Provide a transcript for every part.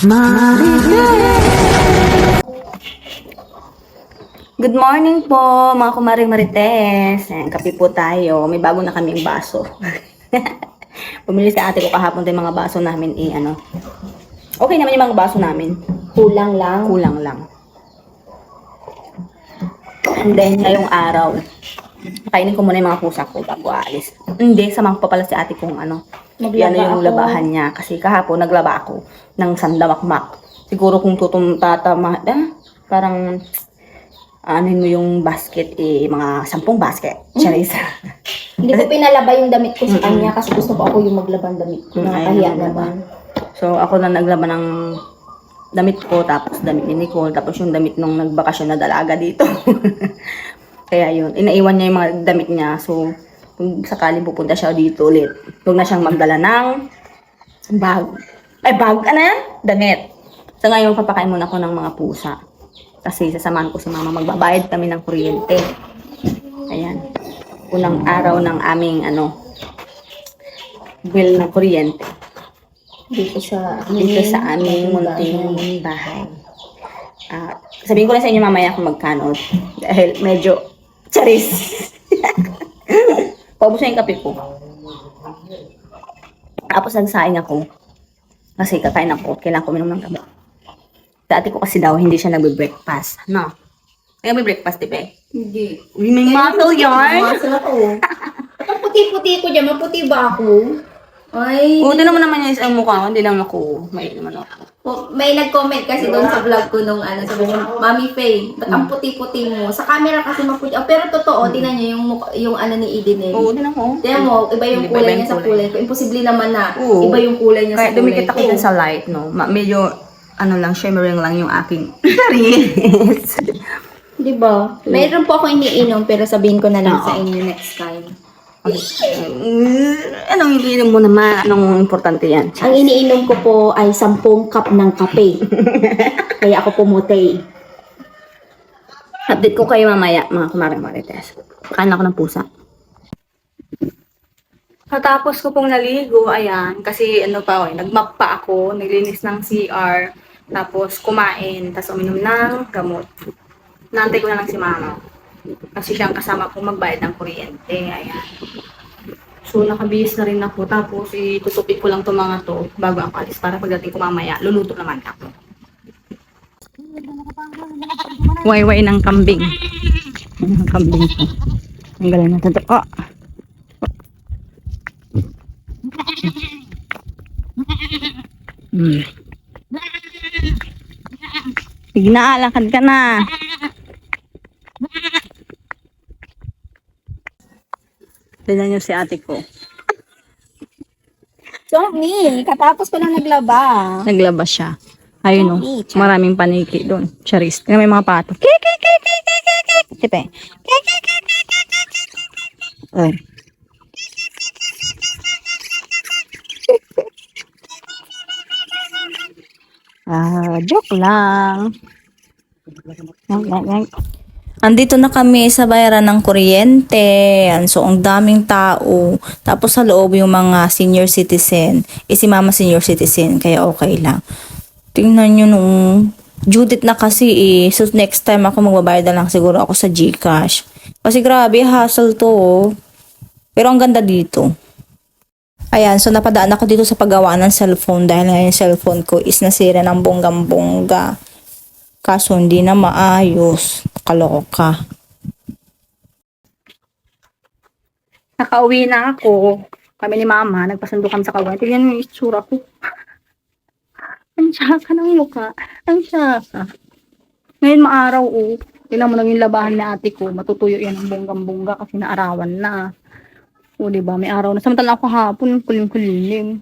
Good morning po, mga kumaring marites. Ayan, kape po tayo. May bago na kaming baso. Pumili sa ate ko kahapon tayo mga baso namin eh, ano. Okay naman yung mga baso namin. Kulang lang. Kulang lang. And then, ngayong araw, kainin ko muna yung mga pusa ko bago aalis. Hindi, samahan ko pa pala si ate kong ano. Maglaba Yan yung ako. labahan niya. Kasi kahapon naglaba ako ng sandamakmak. Siguro kung tutum tatama, ah, parang anin mo yung basket, eh, mga sampung basket. Charis. Hindi ko pinalaba yung damit ko sa kanya kasi gusto ko ako yung maglabang damit ko. Mm, Nakakahiya ayun, naman. So, ako na naglaba ng damit ko, tapos damit ni Nicole, tapos yung damit nung nagbakasyon na dalaga dito. Kaya yun, inaiwan niya yung mga damit niya. So, kung sakaling pupunta siya dito ulit, huwag na siyang magdala ng bag. Ay, bag, ano yan? Damit. So, ngayon, papakain muna ako ng mga pusa. Kasi sasamahan ko si mama, magbabayad kami ng kuryente. Ayan. Unang araw ng aming, ano, bill ng kuryente Dito sa dito sa aming munting bahay. Ah, sabihin ko na sa inyo mamaya kung magkano. Dahil medyo charis. Paubos na yung kape ko. Tapos nagsaing ako. Kasi kakain ako. Kailangan ko minom ng gamot. Dati ko kasi daw hindi siya nagbe-breakfast. No? Nagbe-breakfast, di ba? Hindi. May muscle yarn! Masal ako. Ang puti-puti ko dyan, maputi ba ako? Ay, Oo, tinan mo naman yung isang mukha ko. Hindi lang ako. May naman ako. po- may nag-comment kasi doon sa vlog ko nung ano, sabi niya, Mami Faye, ba't ang puti-puti mo? Sa camera kasi maputi. Oh, pero totoo, tingnan niyo yung, mukha- yung ano ni Eden eh. Oo, tinan mo. Tingnan mo, iba yung Iba- kulay niya sa yung kulay ko. Imposible naman na Oo. iba yung kulay niya Kaya sa kulay dumikit ako ko. dun sa light, no? Ma- medyo, ano lang, shimmering lang yung aking rings. Di ba? Mayroon po ako iniinom pero sabihin ko na lang sa inyo next time. Mm, Anong iniinom mo naman? Anong importante yan? Ang iniinom ko po ay 10 cup ng kape. Kaya ako pumutay. Update ko kayo mamaya, mga kumaring marites. Kain ako ng pusa. Katapos ko pong naligo, ayan, kasi ano pa, oh, nagmap pa ako, naglinis ng CR, tapos kumain, tapos uminom ng gamot. Naantay ko na lang si mama. Kasi siyang kasama ko magbayad ng kuryente, ayan. So, nakabihis na rin ako. Tapos, itutupik ko lang itong mga to bago ako alis para pagdating ko mamaya, luluto naman ako. Wayway ng kambing. Ang kambing ko. Ang galing na totoo. Hmm. Sige na, lakad ka na. Tignan niyo si ate ko. So, me, katapos ko lang naglaba. Naglabas siya. Ayun o. Char. Maraming paniki doon. Charis. Tingnan mo yung mga pato. Kik, kik, kik, kik, kik, kik, kik. Tipe. Kik, kik, kik, kik, kik, kik, kik, kik, kik. Ay. Ah, joke lang. Yan, yan, yan. Andito na kami sa bayaran ng kuryente. Yan. So, ang daming tao. Tapos sa loob yung mga senior citizen. Eh, si mama senior citizen. Kaya okay lang. Tingnan nyo nung Judith na kasi eh. So, next time ako magbabayad na lang siguro ako sa Gcash. Kasi grabe, hassle to. oh. Pero ang ganda dito. Ayan, so napadaan ako dito sa paggawa ng cellphone dahil nga yung cellphone ko is nasira ng bonggang-bongga. Kaso hindi na maayos. Kaloka. Nakauwi na ako. Kami ni mama, nagpasundo kami sa kawan. Tingnan mo yung itsura ko. Ang tsaka ng mukha. Ang tsaka. Ngayon maaraw, oh. Tingnan mo lang yung labahan ni ate ko. Matutuyo yan ang bonggang-bongga kasi naarawan na. O, diba? May araw na. Samantala ako hapon, kulim-kulim.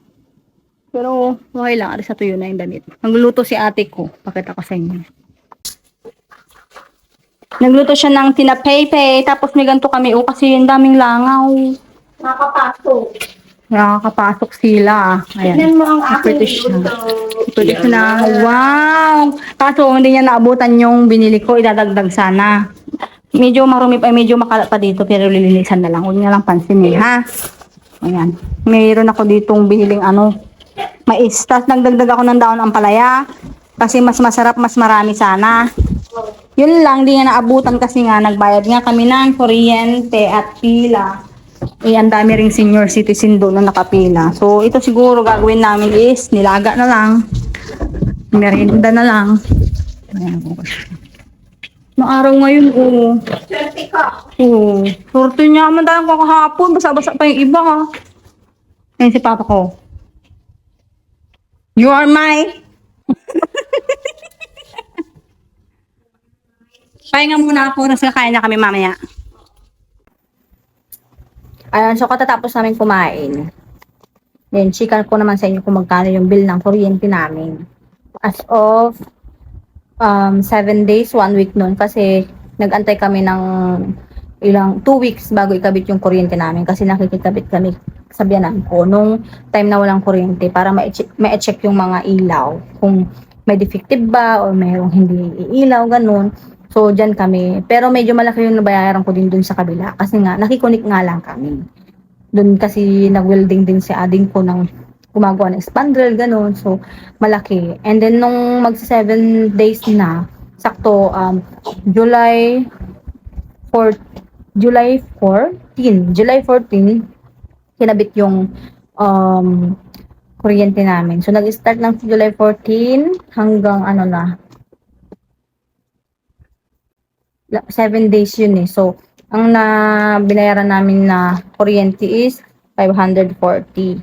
Pero, okay lang. Aris na tuyo na yung damit. Nagluluto si ate ko. Pakita ko sa inyo. Nagluto siya ng tinapaypay. Tapos may ganito kami. O, kasi yung daming langaw. Nakapasok. Nakakapasok sila. Ayan. Tignan mo ang aking British na. luto. British na. Wow! Kaso hindi niya naabutan yung binili ko. Idadagdag sana. Medyo marumi pa, medyo makalat pa dito. Pero lilinisan na lang. Huwag niya lang pansinin, ha? Ayan. Mayroon ako ditong biniling ano, mais. Tapos nagdagdag ako ng daon ampalaya. Kasi mas masarap, mas marami sana. Yun lang, di nga naabutan kasi nga, nagbayad nga kami ng kuryente at pila. Eh, ang dami ring senior citizen doon na nakapila. So, ito siguro gagawin namin is, nilaga na lang. Merienda na lang. Ayan, Maaraw ngayon, oo. Swerte ka. Oo. Sorte niya man dahil ko kahapon. Basa-basa pa yung iba, ha. Ayan si papa ko. You are my... Pahinga muna ako. Nasa kakain na kami mamaya. Ayan, so katatapos namin kumain. Then, chika ko naman sa inyo kung magkano yung bill ng kuryente namin. As of um, seven days, one week nun. Kasi nag-antay kami ng ilang, two weeks bago ikabit yung kuryente namin. Kasi nakikikabit kami sa biyanan ko nung time na walang kuryente para ma-check, ma-check yung mga ilaw. Kung may defective ba or mayroong hindi iilaw, ganun. So, dyan kami. Pero medyo malaki yung nabayaran ko din dun sa kabila. Kasi nga, nakikunik nga lang kami. Dun kasi nag-welding din si ading ko ng gumagawa ng spandrel, ganun. So, malaki. And then, nung mag seven days na, sakto, um, July 4, July 14, July 14, kinabit yung um, kuryente namin. So, nag-start ng July 14 hanggang ano na, la- seven days yun eh. So, ang na binayaran namin na kuryente is 540.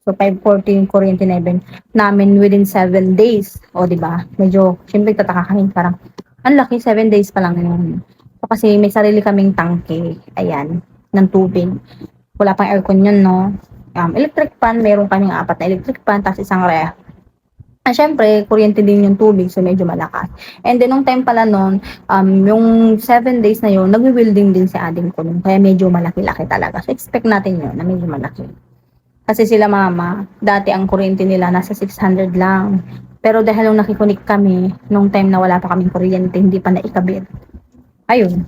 So, 540 yung kuryente na ibin namin within 7 days. O, di ba? Medyo, syempre, tataka kami. Parang, ang laki, 7 days pa lang yun. So, kasi may sarili kaming tangke. Ayan, ng tubig. Wala pang aircon yun, no? Um, electric fan, meron kaming apat na electric fan, tapos isang ref. Ah, syempre, kuryente din yung tubig, so medyo malakas. And then, nung time pala nun, um, yung 7 days na yun, nagwi-welding din si ading ko nun. Kaya medyo malaki-laki talaga. So, expect natin yun, na medyo malaki. Kasi sila mama, dati ang kuryente nila nasa 600 lang. Pero dahil nung nakikunik kami, nung time na wala pa kaming kuryente, hindi pa naikabit. Ayun.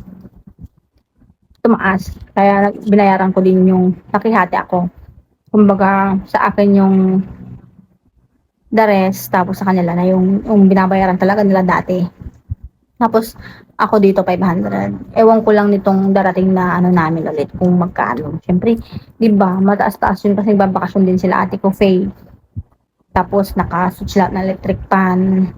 Tumaas. Kaya binayaran ko din yung nakihati ako. Kumbaga, sa akin yung the rest, tapos sa kanila na yung, yung binabayaran talaga nila dati. Tapos, ako dito 500. Ewan ko lang nitong darating na ano namin ulit kung magkano. Siyempre, di ba, mataas-taas yun kasi babakasyon din sila ate ko, Faye. Tapos, naka-switch lahat ng electric pan,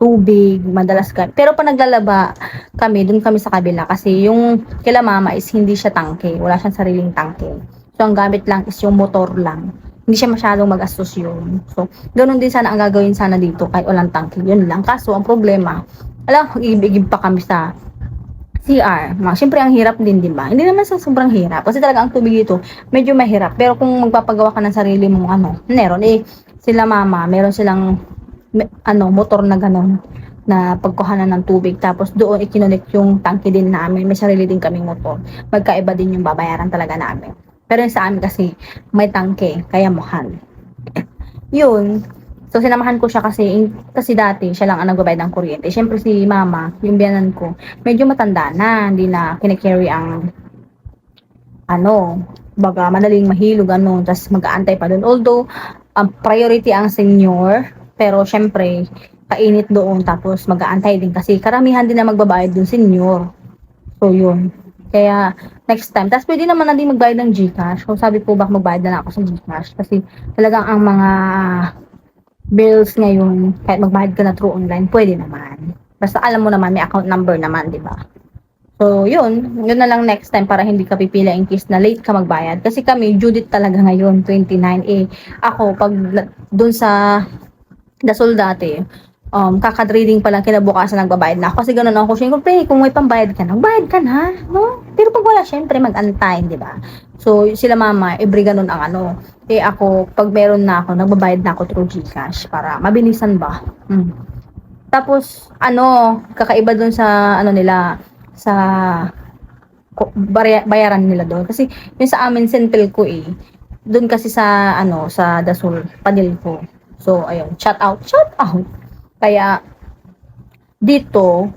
tubig, madalas ka. Pero pa naglalaba kami, dun kami sa kabila kasi yung kila mama is hindi siya tangke. Wala siyang sariling tangke. So, ang gamit lang is yung motor lang. Hindi siya masyadong mag-astos yun. So, ganun din sana ang gagawin sana dito kahit walang tangke. Yun lang. Kaso, ang problema, alam, igib pa kami sa CR. Ma, Siyempre, ang hirap din, di ba? Hindi naman sa sobrang hirap. Kasi talaga ang tubig dito, medyo mahirap. Pero kung magpapagawa ka ng sarili mong ano, meron eh, sila mama, meron silang me- ano, motor na gano'n na pagkuhanan ng tubig. Tapos doon ikinonect yung tangke din namin. May sarili din kaming motor. Magkaiba din yung babayaran talaga namin. Pero sa amin kasi may tangke, kaya mahal. Yun. So sinamahan ko siya kasi kasi dati siya lang ang nagbabayad ng kuryente. Siyempre si mama, yung biyanan ko, medyo matanda na, hindi na kinikerry ang ano, baga madaling mahilog ano, tapos mag-aantay pa doon. Although ang priority ang senior, pero syempre kainit doon tapos mag-aantay din kasi karamihan din na magbabayad doon senior. So yun. Kaya next time, tapos pwede naman na magbayad ng GCash. Kung sabi po ba magbayad na ako sa GCash kasi talagang ang mga bills ngayon, kahit magbayad ka na through online, pwede naman. Basta alam mo naman, may account number naman, di ba? So, yun. Yun na lang next time para hindi ka pipila in case na late ka magbayad. Kasi kami, due date talaga ngayon, 29. Eh, ako, pag dun sa Dasol dati, um, kakadreading pa lang kinabukasan nagbabayad na ako. Kasi ganun ako. Siyempre, kung may pambayad ka na, magbayad ka na. No? Pero pag wala, syempre, mag-antay, di ba? So, sila mama, every ganun ang ano. Eh ako, pag meron na ako, nagbabayad na ako through Gcash para mabilisan ba. Hmm. Tapos, ano, kakaiba dun sa, ano nila, sa bayaran nila doon. Kasi, yung sa amin, Sentel ko eh, doon kasi sa, ano, sa Dasul, panil ko. So, ayun, shout out, shout out. Kaya, dito,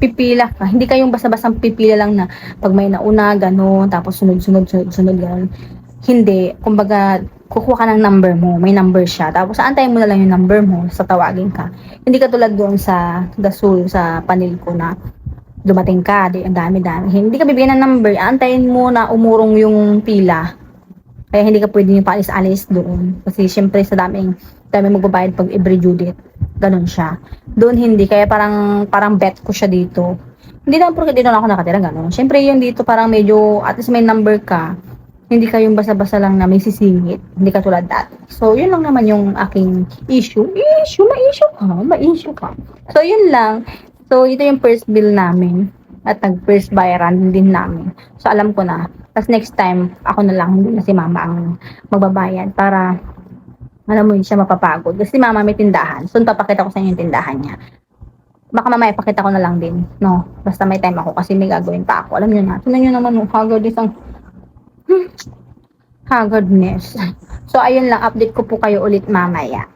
pipila ka. Hindi kayong basta-bastang pipila lang na pag may nauna, gano'n, tapos sunod, sunod, sunod, sunod, gano'n. hindi, kumbaga, kukuha ka ng number mo, may number siya. Tapos, aantayin mo na lang yung number mo sa tawagin ka. Hindi ka tulad doon sa Dasul, sa panil ko na dumating ka, di, ang dami-dami. Hindi ka bibigyan ng number, aantayin mo na umurong yung pila. Kaya hindi ka pwede yung paalis-alis doon. Kasi syempre sa daming, daming magbabayad pag every due date. Ganon siya. Doon hindi, kaya parang, parang bet ko siya dito. Hindi naman porque dito na ako nakatira, ganon. Syempre yung dito parang medyo, at least may number ka, hindi ka yung basa-basa lang na may sisingit. Hindi ka tulad dati. So, yun lang naman yung aking issue. Issue? Ma-issue ka? Ma-issue ka? So, yun lang. So, ito yung first bill namin. At nag-first bayaran din namin. So, alam ko na. Tapos next time, ako na lang, hindi na si mama ang magbabayad para alam mo yun siya mapapagod. Kasi si mama may tindahan. So, papakita ko sa inyo yung tindahan niya. Baka mamaya pakita ko na lang din. No? Basta may time ako kasi may gagawin pa ako. Alam niyo na. Tignan niyo naman, oh, hagod isang haggardness. So, ayun lang. Update ko po kayo ulit mamaya.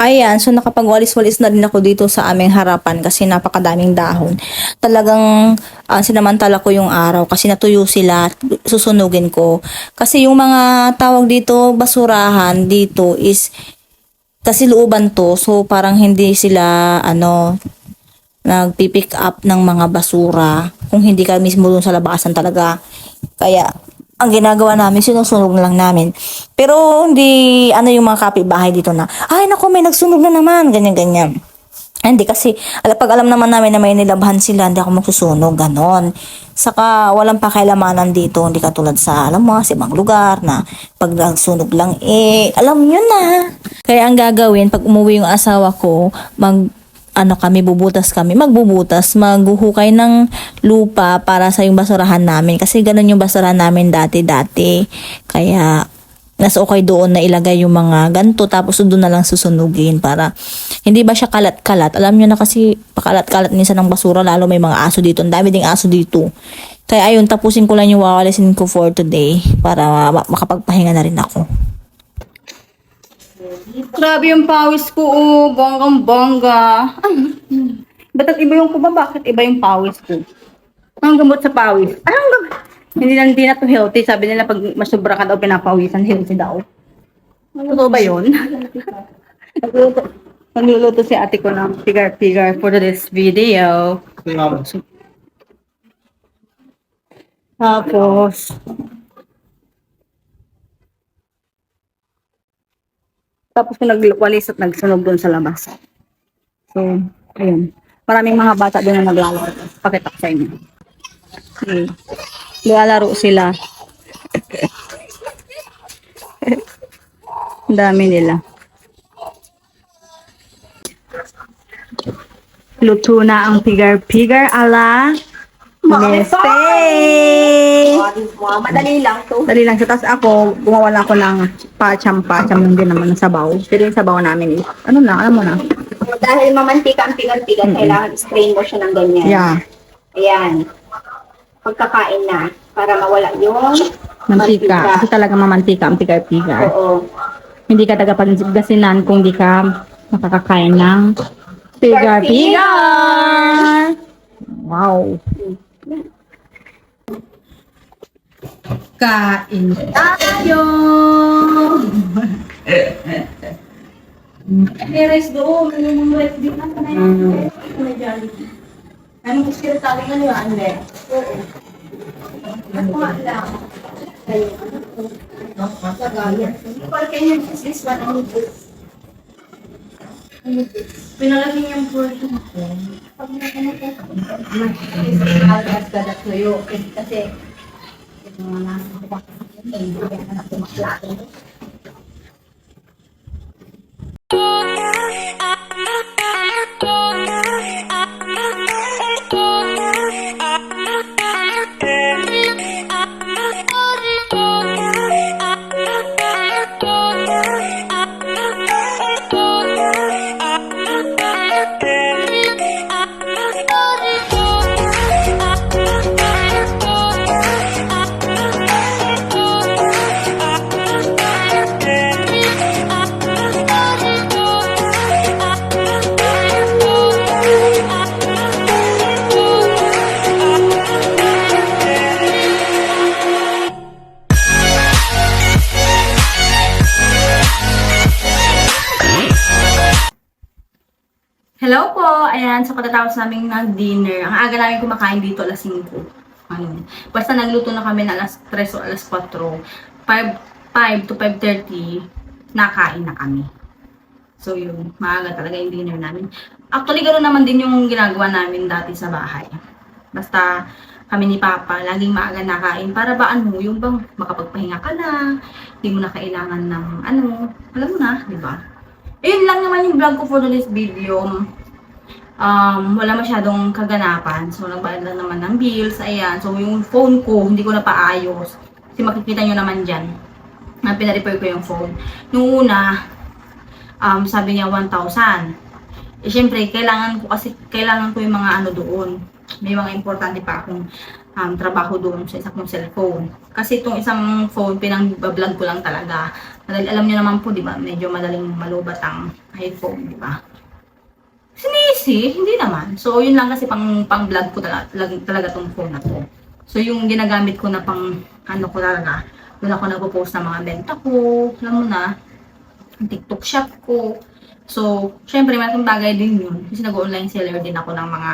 Ayan, so nakapag-walis-walis na rin ako dito sa aming harapan kasi napakadaming dahon. Talagang ah, sinamantala ko yung araw kasi natuyo sila susunugin ko. Kasi yung mga tawag dito, basurahan dito is kasi looban to so parang hindi sila ano nagpipick up ng mga basura kung hindi ka mismo dun sa labasan talaga. Kaya ang ginagawa namin, sinusunog na lang namin. Pero hindi, ano yung mga kapitbahay dito na, ay naku, may nagsunog na naman, ganyan-ganyan. Hindi kasi, pag alam naman namin na may nilabhan sila, hindi ako magsusunog, ganon. Saka, walang pakialamanan dito, hindi katulad sa, alam mo, sa ibang lugar na pag nagsunog lang, eh, alam nyo na. Kaya ang gagawin, pag umuwi yung asawa ko, mag, ano kami, bubutas kami, magbubutas, maghuhukay ng lupa para sa yung basurahan namin. Kasi ganun yung basurahan namin dati-dati. Kaya, nas okay doon na ilagay yung mga ganto tapos doon na lang susunugin para hindi ba siya kalat-kalat. Alam niyo na kasi pakalat-kalat minsan ng basura lalo may mga aso dito. Ang dami ding aso dito. Kaya ayun, tapusin ko lang yung wawalisin ko for today para ma- makapagpahinga na rin ako. Grabe yung pawis ko, oh. Bonggang bongga. Ba't ang iba yung kuba? Bakit iba yung pawis ko? Ang gamot sa pawis. Anong gamot? Hindi na, hindi na to healthy. Sabi nila pag masubra ka daw pinapawisan, healthy daw. Totoo ba yun? Nagluluto, nagluluto si ate ko ng pigar-pigar for this video. Tapos, Tapos ko nagwalis at nagsunog doon sa labas. So, ayun. Maraming mga bata doon na naglalaro. Pakita ko sa inyo. Okay. Sila. Ang dami nila. Luto na ang pigar-pigar ala Neste! Madali lang to. Dali lang siya. Tapos ako, gumawa lang ako ng pacham-pacham yung din naman ng sabaw. Pero yung sabaw namin is, ano na, alam mo na. Dahil mamantika ang pigan-pigan, kailangan strain mo siya ng ganyan. Yeah. Ayan. Pagkakain na, para mawala yung Mantika. Kasi talaga mamantika ang pigar-pigar. Oo. Hindi ka tagapagasinan kung di ka makakakain ng pigar-pigar. Wow. Kain tayo! May rice doon. May mga rice din na na yun. May Jollibee. Anong gusto yung sabi nga niyo, Ande? Oo. Ako nga lang. Kayo yung this one, ano this? Pinalating yung portion ko. Pag nakamukas ko, mas malakas ka na tuyo. Kasi, yung mga nasa kapakasin, hindi ka na tumaklado. Oh, yeah, I'm not, I'm not, I'm tumaklaro. Ayan, so katatapos namin ng dinner. Ang aga namin kumakain dito, alas 5. Ano, basta nagluto na kami na alas 3 o alas 4. 5, 5 to 5.30, nakain na kami. So yun, maaga talaga yung dinner namin. Actually, ganoon naman din yung ginagawa namin dati sa bahay. Basta kami ni Papa, laging maaga nakain. Para ba ano, yung bang makapagpahinga ka na, hindi mo na kailangan ng ano, alam mo na, di ba? Ayun lang naman yung vlog ko for today's video. Um, wala masyadong kaganapan. So, nagbayad lang naman ng bills. Ayan. So, yung phone ko, hindi ko na paayos. Kasi makikita nyo naman dyan na pina-repair ko yung phone. Nung una, um, sabi niya 1,000. Eh, syempre, kailangan ko kasi, kailangan ko yung mga ano doon. May mga importante pa akong um, trabaho doon sa isa cellphone. Kasi itong isang phone, pinang-vlog ko lang talaga. Madali, alam niyo naman po, di ba, medyo madaling malubat ang iPhone, di ba? Sinisi, hindi naman. So, yun lang kasi pang, pang vlog ko talaga, talaga tong phone na to. So, yung ginagamit ko na pang, ano ko talaga, doon ako nagpo-post ng mga benta ko, alam mo na, TikTok shop ko. So, syempre, malaking bagay din yun. Kasi nag-online seller din ako ng mga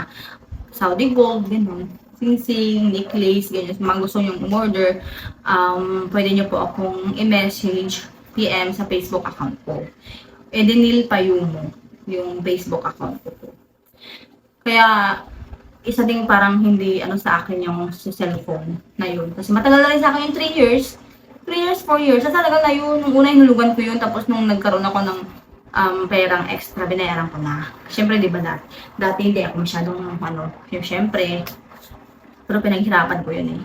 Saudi gold, ganun. Sing-sing, necklace, ganyan. Kung gusto nyo umorder, um, pwede nyo po akong i-message PM sa Facebook account ko. Edenil Payumo, yung Facebook account ko. Kaya, isa ding parang hindi ano sa akin yung sa cellphone na yun. Kasi matagal na rin sa akin yung 3 years. 3 years, 4 years. Sa talaga na yun. Nung una hinulugan ko yun. Tapos nung nagkaroon ako ng um, perang extra, binayaran ko na. Siyempre, di ba dati? Dati hindi ako masyadong ano. Yung siyempre. Pero pinaghirapan ko yun eh.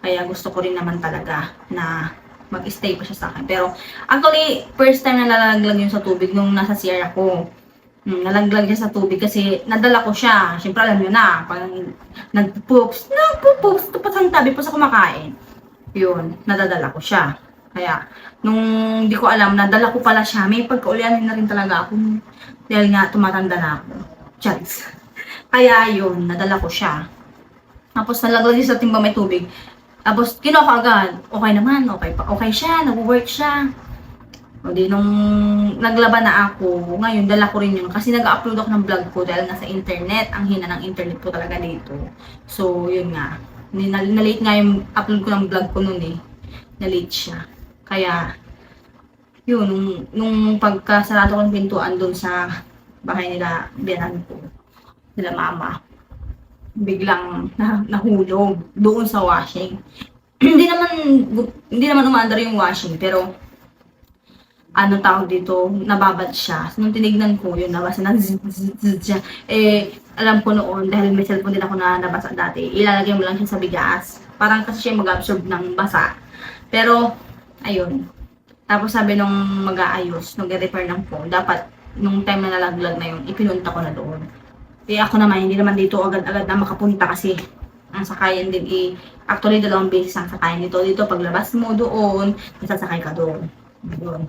Kaya gusto ko rin naman talaga na mag-stay pa siya sa akin. Pero actually, first time na nalalaglag yun sa tubig nung nasa CR ako. Hmm, nalaglag siya sa tubig kasi nadala ko siya. Siyempre alam nyo na, parang nag-poops, nag-poops, tapos ang tabi po sa kumakain. Yun, nadadala ko siya. Kaya, nung di ko alam, nadala ko pala siya, may pagkaulianin na rin talaga ako. Dahil nga, tumatanda na ako. Chance. Kaya yun, nadala ko siya. Tapos nalaglag sa timbang may tubig. Tapos, kinuha agad. Okay naman, okay pa. Okay siya, nag-work siya. O di nung naglaban na ako, ngayon dala ko rin yun kasi nag-upload ako ng vlog ko dahil nasa internet, ang hina ng internet ko talaga dito. So, yun nga. Na-late nga yung upload ko ng vlog ko noon eh. Na-late siya. Kaya, yun, nung, nung pagkasarado ko ng pintuan doon sa bahay nila, biyanan ko, nila mama, biglang na, nahulog doon sa washing. hindi naman, hindi naman umaandar yung washing, pero ano tawag dito, nababad siya. So, nung tinignan ko, yun, nabasa na zzz, siya. Eh, alam ko noon, dahil may cellphone din ako na nabasa dati, ilalagay mo lang siya sa bigas. Parang kasi siya mag-absorb ng basa. Pero, ayun. Tapos sabi nung mag-aayos, nag-repair ng phone, dapat nung time na nalaglag na yun, ipinunta ko na doon. Eh ako naman, hindi naman dito agad-agad na makapunta kasi ang sakayan din eh, actually dalawang beses ang sakayan dito. Dito, paglabas mo doon, nasasakay ka doon. Doon.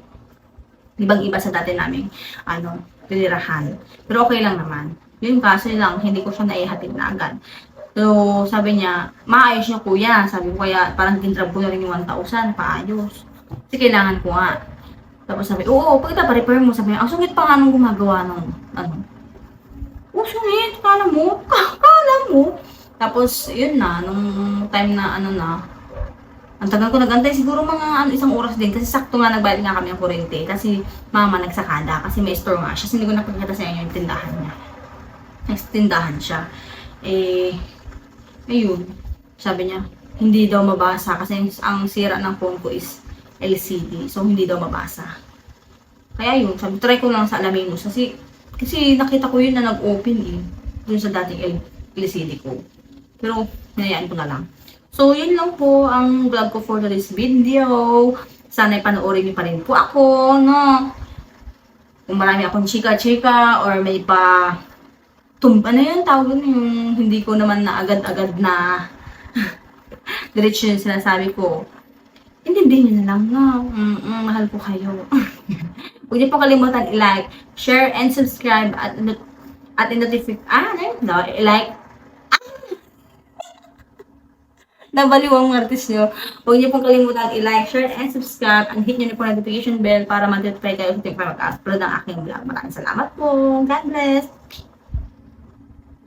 Ibang iba sa dati naming, ano, tinirahan. Pero okay lang naman. Yun kasi lang, hindi ko siya naihatid na agad. So, sabi niya, maayos niya kuya. Sabi ko kaya, parang tintrab ko na rin yung 1,000, paayos. Kasi kailangan ko nga. Tapos sabi, oo, pag pa-repair mo, sabi niya, ang sungit pa nga nung gumagawa ng, ano, oh, sungit, kala mo, kala mo. Tapos, yun na, nung time na, ano na, ang tagal ko nagantay, siguro mga ano, isang oras din, kasi sakto nga nagbayad nga kami ng kuryente, kasi mama nagsakada, kasi may store nga siya, kasi hindi ko napagkita sa inyo yung tindahan niya. Nagtindahan siya. Eh, ayun, sabi niya, hindi daw mabasa, kasi ang sira ng phone ko is LCD, so hindi daw mabasa. Kaya yun, sabi, try ko lang sa Alaminos, kasi, kasi nakita ko yun na nag-open eh, dun sa dating LCD ko. Pero, hinayaan ko na lang. So, yun lang po ang vlog ko for today's video. Sana panoorin niyo pa rin po ako, no? Kung marami akong chika-chika or may pa tum ano yun tawag yun yung hindi ko naman na agad-agad na diretso yung sinasabi ko. Intindihin niyo na lang, no? Mm, mm, mahal po kayo. Huwag niyo po kalimutan i-like, share, and subscribe at at i-notify, ah? No, i-like, nabaliw ang artist nyo. Huwag niyo pong kalimutan i-like, share, and subscribe. And hit niyo na po notification bell para ma-notify kayo tuwing mag-upload ng aking vlog. Maraming salamat po. God bless.